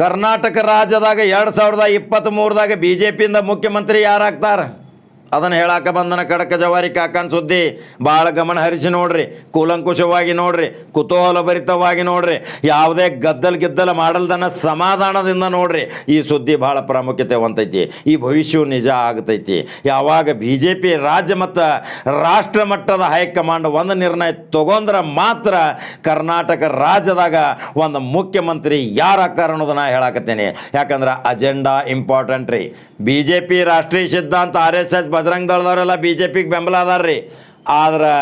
ಕರ್ನಾಟಕ ರಾಜ್ಯದಾಗ ಎರಡು ಸಾವಿರದ ಇಪ್ಪತ್ತ್ಮೂರದಾಗ ಬಿ ಜೆ ಪಿಯಿಂದ ಮುಖ್ಯಮಂತ್ರಿ ಯಾರಾಗ್ತಾರೆ? ಅದನ್ನು ಹೇಳಾಕ ಬಂದನ ಕಡಕ ಜವಾರಿ ಕಾಕನ್ ಸುದ್ದಿ. ಭಾಳ ಗಮನ ಹರಿಸಿ ನೋಡ್ರಿ. ಕೂಲಂಕುಷವಾಗಿ ನೋಡ್ರಿ. ಕುತೂಹಲಭರಿತವಾಗಿ ನೋಡ್ರಿ. ಯಾವುದೇ ಗದ್ದಲ್ ಗಿದ್ದಲ ಮಾಡಲ್ದನ್ನ ಸಮಾಧಾನದಿಂದ ನೋಡ್ರಿ. ಈ ಸುದ್ದಿ ಭಾಳ ಪ್ರಾಮುಖ್ಯತೆ ಹೊಂತೈತಿ ಈ ಭವಿಷ್ಯವು ನಿಜ ಆಗ್ತೈತಿ. ಯಾವಾಗ ಬಿ ಜೆ ಪಿ ರಾಜ್ಯ ಮತ್ತು ರಾಷ್ಟ್ರ ಮಟ್ಟದ ಹೈಕಮಾಂಡ್ ಒಂದು ನಿರ್ಣಯ ತಗೊಂಡ್ರೆ ಮಾತ್ರ ಕರ್ನಾಟಕ ರಾಜ್ಯದಾಗ ಒಂದು ಮುಖ್ಯಮಂತ್ರಿ ಯಾರು ಅನ್ನೋದನ್ನ ಹೇಳಾಕತ್ತೇನೆ. ಯಾಕಂದ್ರೆ ಅಜೆಂಡಾ ಇಂಪಾರ್ಟೆಂಟ್ ರೀ ಬಿ ರಾಷ್ಟ್ರೀಯ ಸಿದ್ಧಾಂತ, ಆರ್ ಎಸ್ ಎಸ್ ಬಜರಂಗ ದಳದವರೆಲ್ಲ ಬಿ ಜೆ ಪಿಗೆ ಬೆಂಬಲ ಅದಾರ್ರಿ. ಆದ್ರೆ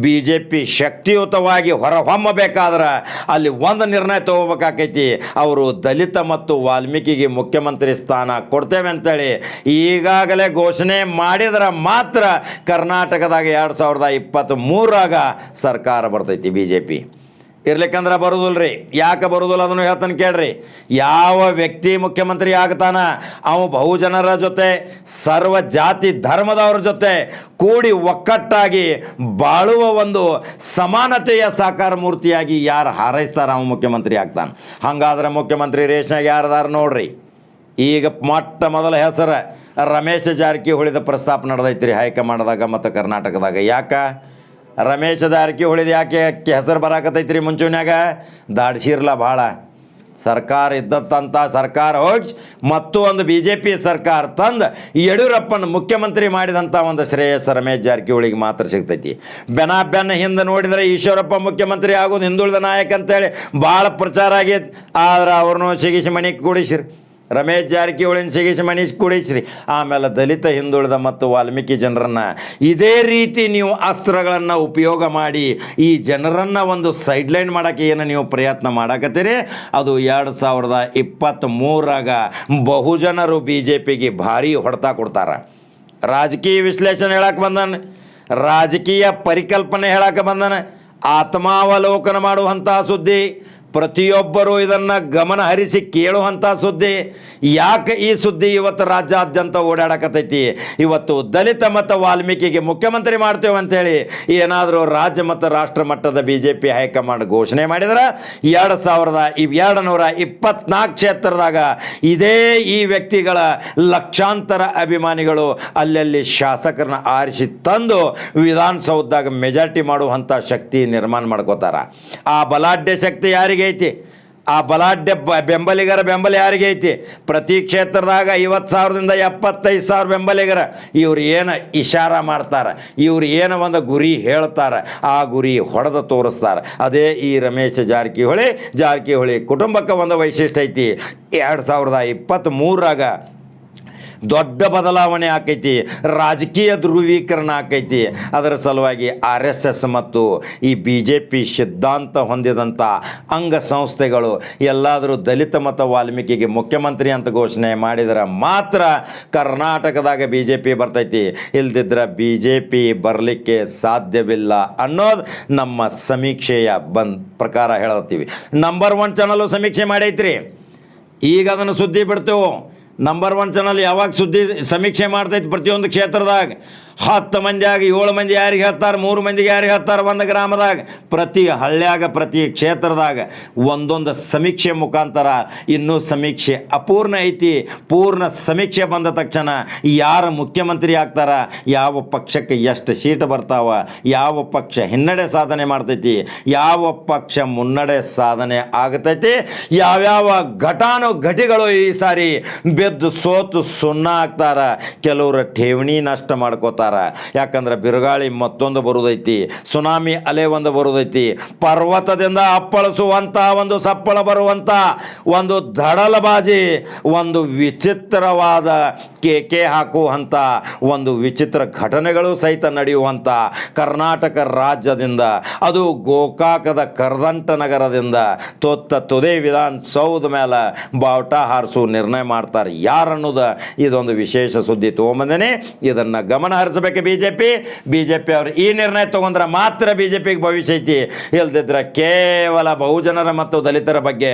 ಬಿ ಜೆ ಪಿ ಶಕ್ತಿಯುತವಾಗಿ ಹೊರಹೊಮ್ಮಬೇಕಾದ್ರೆ ಅಲ್ಲಿ ಒಂದು ನಿರ್ಣಯ ತಗೋಬೇಕಾಕೈತಿ. ಅವರು ದಲಿತ ಮತ್ತು ವಾಲ್ಮೀಕಿಗೆ ಮುಖ್ಯಮಂತ್ರಿ ಸ್ಥಾನ ಕೊಡ್ತೇವೆ ಅಂತೇಳಿ ಈಗಾಗಲೇ ಘೋಷಣೆ ಮಾಡಿದ್ರೆ ಮಾತ್ರ ಕರ್ನಾಟಕದಾಗ ಎರಡು ಸಾವಿರದ ಸರ್ಕಾರ ಬರ್ತೈತಿ ಬಿ ಇರ್ಲಿಕ್ಕಂದ್ರೆ ಬರೋದಿಲ್ಲ ರೀ ಯಾಕೆ ಬರೋದಿಲ್ಲ ಅದನ್ನು ಹೇಳ್ತಾನೆ ಕೇಳ್ರಿ. ಯಾವ ವ್ಯಕ್ತಿ ಮುಖ್ಯಮಂತ್ರಿ ಆಗ್ತಾನ, ಅವ ಬಹುಜನರ ಜೊತೆ, ಸರ್ವ ಜಾತಿ ಧರ್ಮದವ್ರ ಜೊತೆ ಕೂಡಿ ಒಕ್ಕಟ್ಟಾಗಿ ಬಾಳುವ ಒಂದು ಸಮಾನತೆಯ ಸಾಕಾರ ಮೂರ್ತಿಯಾಗಿ ಯಾರು ಹಾರೈಸ್ತಾರ ಅವ ಮುಖ್ಯಮಂತ್ರಿ ಆಗ್ತಾನೆ. ಹಂಗಾದ್ರೆ ಮುಖ್ಯಮಂತ್ರಿ ರೇಷ್ನಾಗ ಯಾರದಾರ ನೋಡ್ರಿ. ಈಗ ಮೊಟ್ಟ ಮೊದಲ ಹೆಸರು ರಮೇಶ್ ಜಾರಕಿಹೊಳಿದ ಪ್ರಸ್ತಾಪ ನಡೆದೈತ್ರಿ ಹೈಕಮಾಂಡ್ದಾಗ ಮತ್ತು ಕರ್ನಾಟಕದಾಗ. ಯಾಕೆ? ರಮೇಶ್ ಜಾರಕಿಹೊಳಿದ ಯಾಕೆ ಅಕ್ಕಿ ಹೆಸರು ಬರಾಕತೈತ್ರಿ ಮುಂಚೂಣ್ಯಾಗ? ದಾಡ್ಸಿರ್ಲ ಭಾಳ ಸರ್ಕಾರ ಇದ್ದತ್ತಂತ ಸರ್ಕಾರ ಹೋಗಿ ಮತ್ತು ಒಂದು ಬಿ ಜೆ ಪಿ ಸರ್ಕಾರ ತಂದು ಯಡಿಯೂರಪ್ಪನ ಮುಖ್ಯಮಂತ್ರಿ ಮಾಡಿದಂಥ ಒಂದು ಶ್ರೇಯಸ್ ರಮೇಶ್ ಜಾರಕಿಹೊಳಿಗೆ ಮಾತ್ರ ಸಿಗ್ತೈತಿ. ಬೆನ ಬೆನ್ನ ಹಿಂದೆ ನೋಡಿದರೆ ಈಶ್ವರಪ್ಪ ಮುಖ್ಯಮಂತ್ರಿ ಆಗೋದು ಹಿಂದುಳಿದ ನಾಯಕ ಅಂತೇಳಿ ಭಾಳ ಪ್ರಚಾರ ಆಗೈತೆ. ಆದ್ರೆ ಅವ್ರನ್ನೂ ಸಿಗಿಸಿ ಮನೆಗೆ ಕೂಡಿಸಿರಿ. ರಮೇಶ್ ಜಾರಕಿಹೊಳಿನ ಸಿಗಿಸಿ ಮನೀಶ್ ಕುಡಿಸ್ರಿ. ಆಮೇಲೆ ದಲಿತ, ಹಿಂದುಳಿದ ಮತ್ತು ವಾಲ್ಮೀಕಿ ಜನರನ್ನು ಇದೇ ರೀತಿ ನೀವು ಅಸ್ತ್ರಗಳನ್ನು ಉಪಯೋಗ ಮಾಡಿ ಈ ಜನರನ್ನು ಒಂದು ಸೈಡ್ಲೈನ್ ಮಾಡೋಕ್ಕೆ ಏನು ನೀವು ಪ್ರಯತ್ನ ಮಾಡಕತ್ತೀರಿ? ಅದು ಎರಡು ಸಾವಿರದ ಇಪ್ಪತ್ತ್ಮೂರಾಗ ಬಹುಜನರು ಬಿ ಜೆ ಪಿಗೆ ಭಾರಿ ಹೊಡೆತ ಕೊಡ್ತಾರೆ. ರಾಜಕೀಯ ವಿಶ್ಲೇಷಣೆ ಹೇಳಕ್ಕೆ ಬಂದಾನೆ. ರಾಜಕೀಯ ಪರಿಕಲ್ಪನೆ ಹೇಳಕ್ಕೆ ಬಂದಾನೆ. ಆತ್ಮಾವಲೋಕನ ಮಾಡುವಂತಹ ಸುದ್ದಿ. ಪ್ರತಿಯೊಬ್ಬರು ಇದನ್ನು ಗಮನ ಹರಿಸಿ ಕೇಳುವಂಥ ಸುದ್ದಿ. ಯಾಕೆ ಈ ಸುದ್ದಿ ಇವತ್ತು ರಾಜ್ಯಾದ್ಯಂತ ಓಡಾಡಕತ್ತೈತಿ? ಇವತ್ತು ದಲಿತ ಮತ್ತು ವಾಲ್ಮೀಕಿಗೆ ಮುಖ್ಯಮಂತ್ರಿ ಮಾಡ್ತೇವೆ ಅಂತೇಳಿ ಏನಾದರೂ ರಾಜ್ಯ ಮತ್ತು ರಾಷ್ಟ್ರ ಮಟ್ಟದ ಬಿ ಜೆ ಪಿ ಹೈಕಮಾಂಡ್ ಘೋಷಣೆ ಮಾಡಿದ್ರೆ ಎರಡು ಸಾವಿರದ ಎರಡು ನೂರ ಇಪ್ಪತ್ನಾಲ್ಕು ಕ್ಷೇತ್ರದಾಗ ಇದೇ ಈ ವ್ಯಕ್ತಿಗಳ ಲಕ್ಷಾಂತರ ಅಭಿಮಾನಿಗಳು ಅಲ್ಲಲ್ಲಿ ಶಾಸಕರನ್ನ ಆರಿಸಿ ತಂದು ವಿಧಾನಸೌಧದಾಗ ಮೆಜಾರಿಟಿ ಮಾಡುವಂಥ ಶಕ್ತಿ ನಿರ್ಮಾಣ ಮಾಡ್ಕೋತಾರ. ಆ ಬಲಾಢ್ಯ ಶಕ್ತಿ ಯಾರಿಗೆ ಐತಿ? ಆ ಬಲಾಢ್ಯ ಬೆಂಬಲಿಗರ ಬೆಂಬಲ ಯಾರಿಗೆ ಪ್ರತಿ ಕ್ಷೇತ್ರದಾಗ ಐವತ್ತು ಸಾವಿರದಿಂದ ಎಪ್ಪತ್ತೈದು ಸಾವಿರ ಬೆಂಬಲಿಗರ. ಇವ್ರು ಏನು ಇಶಾರ ಮಾಡ್ತಾರೆ? ಇವ್ರು ಏನು ಒಂದು ಗುರಿ ಹೇಳ್ತಾರೆ? ಆ ಗುರಿ ಹೊಡೆದು ತೋರಿಸ್ತಾರೆ. ಅದೇ ಈ ರಮೇಶ್ ಜಾರಕಿಹೊಳಿ. ಜಾರಕಿಹೊಳಿ ಕುಟುಂಬಕ್ಕೆ ಒಂದು ವೈಶಿಷ್ಟ್ಯ ಐತಿ. ಎರಡು ಸಾವಿರದ ಇಪ್ಪತ್ತ್ಮೂರಾಗ ದೊಡ್ಡ ಬದಲಾವಣೆ ಆಕೈತಿ, ರಾಜಕೀಯ ಧ್ರುವೀಕರಣ ಆಕೈತಿ. ಅದರ ಸಲುವಾಗಿ ಆರ್ ಎಸ್ ಮತ್ತು ಈ ಬಿ ಜೆ ಪಿ ಸಿದ್ಧಾಂತ ಹೊಂದಿದಂಥ ಅಂಗಸಂಸ್ಥೆಗಳು, ಎಲ್ಲಾದರೂ ದಲಿತ ಮತ ವಾಲ್ಮೀಕಿಗೆ ಮುಖ್ಯಮಂತ್ರಿ ಅಂತ ಘೋಷಣೆ ಮಾಡಿದರೆ ಮಾತ್ರ ಕರ್ನಾಟಕದಾಗ ಬಿ ಜೆ ಪಿ ಬರ್ತೈತಿ. ಇಲ್ದಿದ್ರೆ ಬಿ ಜೆ ಪಿ ಬರಲಿಕ್ಕೆ ಸಾಧ್ಯವಿಲ್ಲ ಅನ್ನೋದು ನಮ್ಮ ಸಮೀಕ್ಷೆಯ ಬಂದ್ ಪ್ರಕಾರ ಹೇಳತ್ತೀವಿ. ನಂಬರ್ ಒನ್ ಚಾನಲು ಸಮೀಕ್ಷೆ ಮಾಡೈತ್ರಿ. ಈಗ ಅದನ್ನು ಸುದ್ದಿ ಬಿಡ್ತೇವೆ. ನಂಬರ್ ಒನ್ ಚಾನಲ್ ಯಾವಾಗ ಸುದ್ದಿ ಸಮೀಕ್ಷೆ ಮಾಡ್ತೈತಿ ಪ್ರತಿಯೊಂದು ಕ್ಷೇತ್ರದಾಗ. ಹತ್ತು ಮಂದಿಯಾಗ, ಏಳು ಮಂದಿ ಯಾರಿಗೆ ಹೇಳ್ತಾರೆ, ಮೂರು ಮಂದಿಗೆ ಯಾರಿಗೆ ಹೇಳ್ತಾರೆ ಒಂದು ಗ್ರಾಮದಾಗ? ಪ್ರತಿ ಹಳ್ಳ್ಯಾಗ, ಪ್ರತಿ ಕ್ಷೇತ್ರದಾಗ ಒಂದೊಂದು ಸಮೀಕ್ಷೆ ಮುಖಾಂತರ ಇನ್ನೂ ಸಮೀಕ್ಷೆ ಅಪೂರ್ಣ ಐತಿ. ಪೂರ್ಣ ಸಮೀಕ್ಷೆ ಬಂದ ತಕ್ಷಣ ಯಾರು ಮುಖ್ಯಮಂತ್ರಿ ಆಗ್ತಾರ, ಯಾವ ಪಕ್ಷಕ್ಕೆ ಎಷ್ಟು ಸೀಟ್ ಬರ್ತಾವ, ಯಾವ ಪಕ್ಷ ಹಿನ್ನಡೆ ಸಾಧನೆ ಮಾಡ್ತೈತಿ, ಯಾವ ಪಕ್ಷ ಮುನ್ನಡೆ ಸಾಧನೆ ಆಗತೈತಿ, ಯಾವ್ಯಾವ ಘಟಾನು ಘಟಿಗಳು ಈ ಸಾರಿ ಬೆದ್ದು ಸೋತು ಸುಣ್ಣ ಆಗ್ತಾರ, ಕೆಲವರು ಠೇವಣಿ ನಷ್ಟ ಮಾಡ್ಕೋತಾರ. ಯಾಕಂದ್ರೆ ಬಿರುಗಾಳಿ ಮತ್ತೊಂದು ಬರುದೈತಿ, ಸುನಾಮಿ ಅಲೆ ಒಂದು ಬರುದೈತಿ. ಪರ್ವತದಿಂದ ಅಪ್ಪಳಿಸುವಂತ ಒಂದು ಸಪ್ಪಳ ಬರುವಂತ ಒಂದು ದಡಲಬಾಜಿ, ಒಂದು ವಿಚಿತ್ರವಾದ ಕೇಕೆ ಹಾಕುವಂತ ಒಂದು ವಿಚಿತ್ರ ಘಟನೆಗಳು ಸಹಿತ ನಡೆಯುವಂತ ಕರ್ನಾಟಕ ರಾಜ್ಯದಿಂದ, ಅದು ಗೋಕಾಕದ ಕರ್ದಂಟ ನಗರದಿಂದ ತೊತ್ತ ತುದೇ ವಿಧಾನಸೌಧ ಮೇಲೆ ಬಾವುಟ ಹಾರಿಸು ನಿರ್ಣಯ ಮಾಡ್ತಾರೆ. ಯಾರನ್ನೋದು? ಇದೊಂದು ವಿಶೇಷ ಸುದ್ದಿ. ತೊಗೊಂಬಂದೇನೆ, ಇದನ್ನು ಗಮನ ಹರಿಸ. ಬೆಳೆಸಬೇಕು B J P B J P ಅವರು ಈ ನಿರ್ಣಯ ತೊಗೊಂಡ್ರೆ ಮಾತ್ರ ಬಿ ಜೆ ಪಿಗೆ ಭವಿಷ್ಯ ಐತಿ. ಇಲ್ದಿದ್ರೆ ಕೇವಲ ಬಹುಜನರ ಮತ್ತು ದಲಿತರ ಬಗ್ಗೆ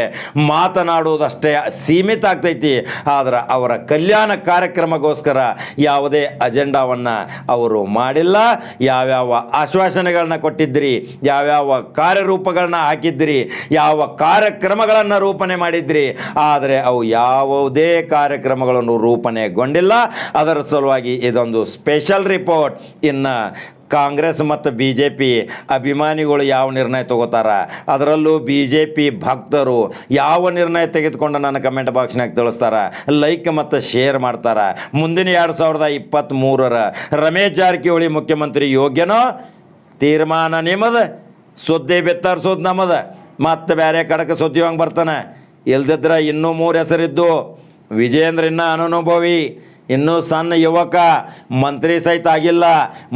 ಮಾತನಾಡುವುದಷ್ಟೇ ಸೀಮಿತ ಆಗ್ತೈತಿ. ಆದರೆ ಅವರ ಕಲ್ಯಾಣ ಕಾರ್ಯಕ್ರಮಗೋಸ್ಕರ ಯಾವುದೇ ಅಜೆಂಡಾವನ್ನು ಅವರು ಮಾಡಿಲ್ಲ. ಯಾವ್ಯಾವ ಆಶ್ವಾಸನೆಗಳನ್ನ ಕೊಟ್ಟಿದ್ರಿ, ಯಾವ್ಯಾವ ಕಾರ್ಯರೂಪಗಳನ್ನ ಹಾಕಿದ್ರಿ, ಯಾವ ಕಾರ್ಯಕ್ರಮಗಳನ್ನು ರೂಪಣೆ ಮಾಡಿದ್ರಿ. ಆದರೆ ಅವು ಯಾವುದೇ ಕಾರ್ಯಕ್ರಮಗಳನ್ನು ರೂಪಣೆಗೊಂಡಿಲ್ಲ. ಅದರ ಸಲುವಾಗಿ ಇದೊಂದು ಸ್ಪೆಷಲ್ ರಿಪೋರ್ಟ್ ಇನ್ನು ಕಾಂಗ್ರೆಸ್ ಮತ್ತು ಬಿ ಜೆ ಪಿ ಅಭಿಮಾನಿಗಳು ಯಾವ ನಿರ್ಣಯ ತಗೋತಾರ? ಅದರಲ್ಲೂ ಬಿ ಜೆ ಪಿ ಭಕ್ತರು ಯಾವ ನಿರ್ಣಯ ತೆಗೆದುಕೊಂಡು ನನ್ನ ಕಮೆಂಟ್ ಬಾಕ್ಸ್ನಾಗ ತಿಳಿಸ್ತಾರ? ಲೈಕ್ ಮತ್ತು ಶೇರ್ ಮಾಡ್ತಾರ? ಮುಂದಿನ ಎರಡು ಸಾವಿರದ ಇಪ್ಪತ್ತ್ಮೂರರ ರಮೇಶ್ ಜಾರಕಿಹೊಳಿ ಮುಖ್ಯಮಂತ್ರಿ ಯೋಗ್ಯನೋ? ತೀರ್ಮಾನ ನಿಮ್ಮದು? ಸುದ್ದಿ ಬಿತ್ತರಿಸೋದು ನಮ್ಮದು? ಮತ್ತೆ ಬೇರೆ ಕಡಕ ಸುದ್ದಿ ಹಂಗೆ ಬರ್ತಾನೆ? ಇಲ್ದಿದ್ರೆ ಇನ್ನೂ ಮೂರು ಹೆಸರಿದ್ದು ವಿಜೇಂದ್ರ ಇನ್ನೂ ಅನನುಭವಿ. ಇನ್ನೂ ಸಣ್ಣ ಯುವಕ ಮಂತ್ರಿ ಸಹಿತ ಆಗಿಲ್ಲ,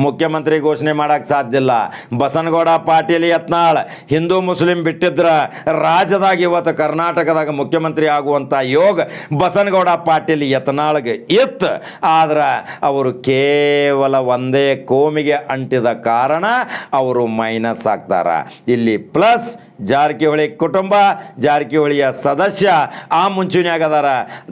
ಮುಖ್ಯಮಂತ್ರಿ ಘೋಷಣೆ ಮಾಡೋಕ್ಕೆ ಸಾಧ್ಯ ಇಲ್ಲ. ಬಸನಗೌಡ ಪಾಟೀಲ್ ಯತ್ನಾಳ್, ಹಿಂದೂ ಮುಸ್ಲಿಂ ಬಿಟ್ಟಿದ್ರ ರಾಜ್ಯದಾಗ ಇವತ್ತು ಕರ್ನಾಟಕದಾಗ ಮುಖ್ಯಮಂತ್ರಿ ಆಗುವಂಥ ಯೋಗ ಬಸನಗೌಡ ಪಾಟೀಲ್ ಯತ್ನಾಳ್ಗೆ ಇತ್ತು. ಆದ್ರೆ ಅವರು ಕೇವಲ ಒಂದೇ ಕೋಮಿಗೆ ಅಂಟಿದ ಕಾರಣ ಅವರು ಮೈನಸ್ ಆಗ್ತಾರ. ಇಲ್ಲಿ ಪ್ಲಸ್ ಜಾರಕಿಹೊಳಿ ಕುಟುಂಬ, ಜಾರಕಿಹೊಳಿಯ ಸದಸ್ಯ, ಆ ಮುಂಚೂಣಿಯಾಗದಾರ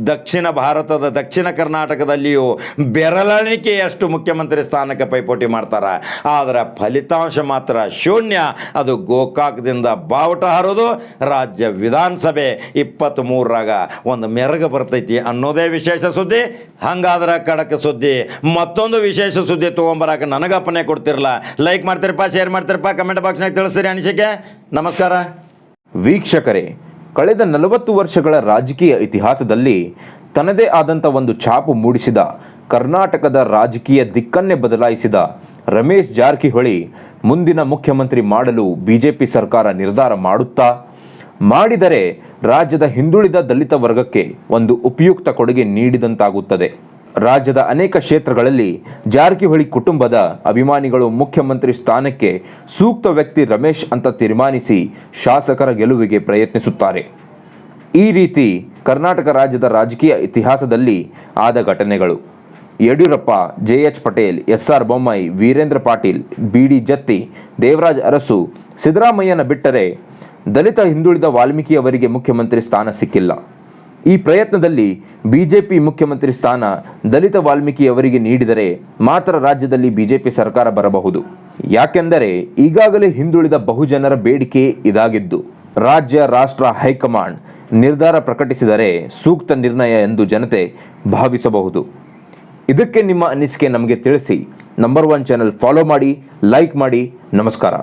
ದಕ್ಷಿಣ ಭಾರತದ ದಕ್ಷಿಣ ಕರ್ನಾಟಕದಲ್ಲಿಯೂ ಬೆರಳೆಣಿಕೆಯಷ್ಟು ಮುಖ್ಯಮಂತ್ರಿ ಸ್ಥಾನಕ್ಕೆ ಪೈಪೋಟಿ ಮಾಡ್ತಾರೆ. ಆದರೆ ಫಲಿತಾಂಶ ಮಾತ್ರ ಶೂನ್ಯ. ಅದು ಗೋಕಾಕದಿಂದ ಬಾವುಟ ಹಾರೋದು ರಾಜ್ಯ ವಿಧಾನಸಭೆ ಇಪ್ಪತ್ತ್ಮೂರರಾಗ ಒಂದು ಮೆರಗು ಬರ್ತೈತಿ ಅನ್ನೋದೇ ವಿಶೇಷ ಸುದ್ದಿ. ಹಂಗಾದ್ರೆ ಕಡಕ ಸುದ್ದಿ. ಮತ್ತೊಂದು ವಿಶೇಷ ಸುದ್ದಿ ತೊಗೊಂಬರಕ್ಕೆ ನನಗೆ ಅಪ್ಪನೆ ಕೊಡ್ತಿರಲ್ಲ ಲೈಕ್ ಮಾಡ್ತಿರಪ್ಪ ಶೇರ್ ಮಾಡ್ತಿರಪ್ಪ ಕಮೆಂಟ್ ಬಾಕ್ಸ್ನಾಗ ತಿಳಿಸ್ರಿ ಅನಿಸಿಕೆ. ನಮಸ್ಕಾರ. ವೀಕ್ಷಕರೇ, ಕಳೆದ ನಲವತ್ತು ವರ್ಷಗಳ ರಾಜಕೀಯ ಇತಿಹಾಸದಲ್ಲಿ ತನ್ನದೇ ಆದಂಥ ಒಂದು ಛಾಪು ಮೂಡಿಸಿದ, ಕರ್ನಾಟಕದ ರಾಜಕೀಯ ದಿಕ್ಕನ್ನೇ ಬದಲಾಯಿಸಿದ ರಮೇಶ್ ಜಾರಕಿಹೊಳಿ ಮುಂದಿನ ಮುಖ್ಯಮಂತ್ರಿ ಮಾಡಲು ಬಿಜೆಪಿ ಸರ್ಕಾರ ನಿರ್ಧಾರ ಮಾಡುತ್ತಾ, ಮಾಡಿದರೆ ರಾಜ್ಯದ ಹಿಂದುಳಿದ ದಲಿತ ವರ್ಗಕ್ಕೆ ಒಂದು ಉಪಯುಕ್ತ ಕೊಡುಗೆ ನೀಡಿದಂತಾಗುತ್ತದೆ. ರಾಜ್ಯದ ಅನೇಕ ಕ್ಷೇತ್ರಗಳಲ್ಲಿ ಜಾರಕಿಹೊಳಿ ಕುಟುಂಬದ ಅಭಿಮಾನಿಗಳು ಮುಖ್ಯಮಂತ್ರಿ ಸ್ಥಾನಕ್ಕೆ ಸೂಕ್ತ ವ್ಯಕ್ತಿ ರಮೇಶ್ ಅಂತ ತೀರ್ಮಾನಿಸಿ ಶಾಸಕರ ಗೆಲುವಿಗೆ ಪ್ರಯತ್ನಿಸುತ್ತಾರೆ. ಈ ರೀತಿ ಕರ್ನಾಟಕ ರಾಜ್ಯದ ರಾಜಕೀಯ ಇತಿಹಾಸದಲ್ಲಿ ಆದ ಘಟನೆಗಳು. Yediyurappa, J H Patel, S R Bommai, Veerendra Patil, B D Jatti, Devaraj Urs, ಸಿದ್ದರಾಮಯ್ಯನ ಬಿಟ್ಟರೆ ದಲಿತ ಹಿಂದುಳಿದ ವಾಲ್ಮೀಕಿಯವರಿಗೆ ಮುಖ್ಯಮಂತ್ರಿ ಸ್ಥಾನ ಸಿಕ್ಕಿಲ್ಲ. ಈ ಪ್ರಯತ್ನದಲ್ಲಿ ಬಿಜೆಪಿ ಮುಖ್ಯಮಂತ್ರಿ ಸ್ಥಾನ ದಲಿತ ವಾಲ್ಮೀಕಿ ಅವರಿಗೆ ನೀಡಿದರೆ ಮಾತ್ರ ರಾಜ್ಯದಲ್ಲಿ ಬಿಜೆಪಿ ಸರ್ಕಾರ ಬರಬಹುದು. ಯಾಕೆಂದರೆ ಈಗಾಗಲೇ ಹಿಂದುಳಿದ ಬಹುಜನರ ಬೇಡಿಕೆ ಇದಾಗಿದ್ದು, ರಾಜ್ಯ, ರಾಷ್ಟ್ರ, ಹೈಕಮಾಂಡ್ ನಿರ್ಧಾರ ಪ್ರಕಟಿಸಿದರೆ ಸೂಕ್ತ ನಿರ್ಣಯ ಎಂದು ಜನತೆ ಭಾವಿಸಬಹುದು. ಇದಕ್ಕೆ ನಿಮ್ಮ ಅನಿಸಿಕೆ ನಮಗೆ ತಿಳಿಸಿ, ನಂಬರ್ ಒನ್ ಚಾನೆಲ್ ಫಾಲೋ ಮಾಡಿ, ಲೈಕ್ ಮಾಡಿ, ನಮಸ್ಕಾರ.